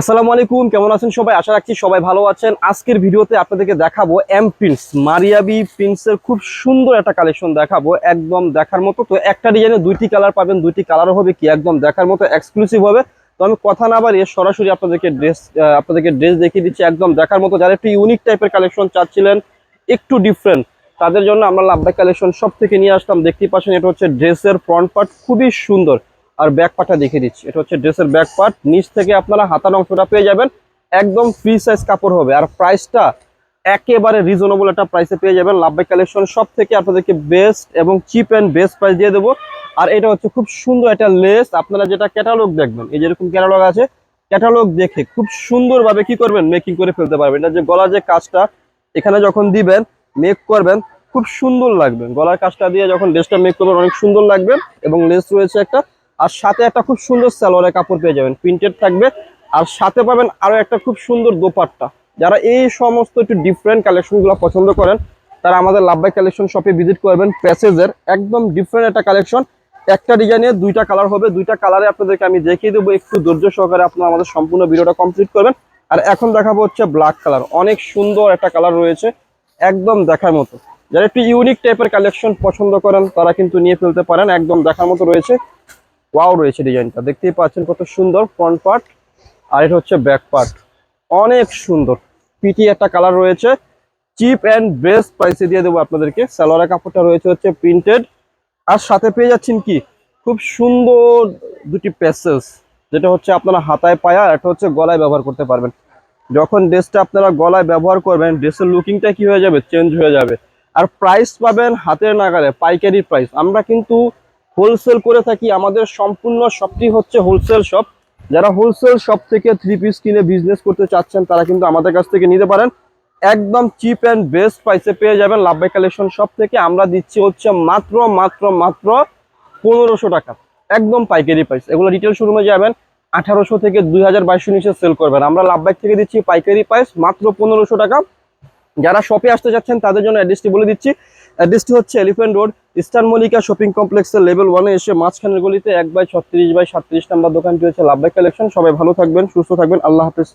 আসসালামু আলাইকুম, কেমন আছেন সবাই? আশা রাখছি সবাই ভালো আছেন। আজকের ভিডিওতে আপনাদেরকে দেখাবো এম প্রিন্টস মারিয়াবি প্রিন্টসের খুব সুন্দর একটা কালেকশন দেখাবো, একদম দেখার মতো। তো একটা ডিজাইনে দুইটি কালার পাবেন, দুইটি কালারও হবে কি, একদম দেখার মতো এক্সক্লুসিভ হবে। তো আমি কথা না বাড়িয়ে সরাসরি আপনাদেরকে ড্রেস আপনাদেরকে ড্রেস দেখিয়ে দিচ্ছি, একদম দেখার মতো। যারা একটু ইউনিক টাইপের কালেকশন চাচ্ছিলেন, একটু ডিফারেন্ট তাদের জন্য আমরা লাভবাই কালেকশন সব থেকে নিয়ে আসলাম দেখতেই পাচ্ছেন, এটা হচ্ছে ড্রেসের ফ্রন্ট পার্ট খুবই সুন্দর। আর ব্যাক পার্টটা দেখিয়ে দিচ্ছি। এটা হচ্ছে ড্রেসের ব্যাক পার্ট নিচ থেকে আপনারা হাতার অংশটা পেয়ে যাবেন। একদম ফ্রি সাইজ কাপড় হবে। আর প্রাইসটা একেবারে রিজনেবল একটা প্রাইসে পেয়ে যাবেন। লাভবাই কালেকশন সব থেকে আপনাদেরকে বেস্ট এবং চিপ অ্যান্ড বেস্ট প্রাইস দিয়ে দেবো। আর এটা হচ্ছে খুব সুন্দর একটা লেস আপনারা যেটা ক্যাটালগ দেখবেন, এই যেরকম ক্যাটালগ আছে ক্যাটালগ দেখে খুব সুন্দরভাবে কি করবেন? মেকিং করে ফেলতে পারবেন। এটা যে গলার যে কাজটা, এখানে যখন দিবেন মেক করবেন, খুব সুন্দর লাগবে। গলার কাজটা দিয়ে যখন ড্রেসটা মেক করবেন, অনেক সুন্দর লাগবে। এবং লেস রয়েছে একটা আর সাথে একটা খুব সুন্দর সালোয়ারের কাপড় পেয়ে যাবেন প্রিন্টেড থাকবে। আর সাথে পাবেন আরও একটা খুব সুন্দর দোপাট্টা। যারা এই সমস্ত একটু ডিফারেন্ট কালেকশনগুলো পছন্দ করেন, তারা আমাদের লাভবাই কালেকশন শপে ভিজিট করবেন। প্যাসেজের একদম ডিফারেন্ট একটা কালেকশন একটা ডিজাইনে দুইটা কালার হবে। দুইটা কালারে আপনাদেরকে আমি দেখিয়ে দেবো। একটু ধৈর্য সহকারে আপনারা আমাদের সম্পূর্ণ ভিডিওটা কমপ্লিট করবেন। আর এখন দেখাবো হচ্ছে ব্ল্যাক কালার অনেক সুন্দর একটা কালার রয়েছে, একদম দেখার মতো। যারা একটু ইউনিক টাইপের কালেকশন পছন্দ করেন, তারা কিন্তু নিয়ে ফেলতে পারেন। একদম দেখার মতো রয়েছে। ওয়াও রয়েছে ডিজাইনটা দেখতেই পাচ্ছেন কত সুন্দর ফ্রন্ট পার্ট আর এটা হচ্ছে ব্যাক পার্ট অনেক সুন্দর। পিটি একটা কালার রয়েছে। চিপ অ্যান্ড বেস্ট প্রাইসে দিয়ে দেবো আপনাদেরকে। সালোয়ারের কাপড়টা রয়েছে হচ্ছে প্রিন্টেড আর সাথে পেয়ে যাচ্ছেন কি? খুব সুন্দর দুটি প্যাসেস যেটা হচ্ছে আপনারা হাতায় পায়া এটা হচ্ছে গলায় ব্যবহার করতে পারবেন। যখন ড্রেসটা আপনারা গলায় ব্যবহার করবেন, ড্রেসের লুকিংটা কি হয়ে যাবে? চেঞ্জ হয়ে যাবে। আর প্রাইস পাবেন হাতের নাগালে, পাইকারি প্রাইস আমরা কিন্তু হোলসেল করে থাকি, আমাদের সম্পূর্ণ শপটি হচ্ছে হোলসেল শপ যারা হোলসেল শপ থেকে থ্রি পিস কিনে বিজনেস করতে চাচ্ছেন, তারা কিন্তু আমাদের কাছ থেকে নিতে পারেন। একদম চিপ অ্যান্ড বেস্ট প্রাইসে পেয়ে যাবেন লাভবাই কালেকশন শপ থেকে। আমরা দিচ্ছি হচ্ছে মাত্র মাত্র মাত্র পনেরোশো টাকা। একদম পাইকারি প্রাইস এগুলো রিটেল শোরুমে যাবেন, আঠারোশো থেকে দুই হাজার বাইশশো নিচে সেল করবেন। আমরা লাভবাই থেকে দিচ্ছি পাইকারি প্রাইস মাত্র পনেরোশো টাকা। যারা শপে আসতে যাচ্ছেন, তাদের জন্য অ্যাড্রেসটি বলে দিচ্ছি। অ্যাড্রেসটি হচ্ছে elephant road eastern Mallika shopping কমপ্লেক্সের লেভেল ওয়ানে এসে মাঝখানের গলিতে এক বাই ছত্রিশ বাই সাতত্রিশ নাম্বার দোকানটি হচ্ছে লাভবাই কালেকশন। সবাই ভালো থাকবেন, সুস্থ থাকবেন। আল্লাহ হাফেজ।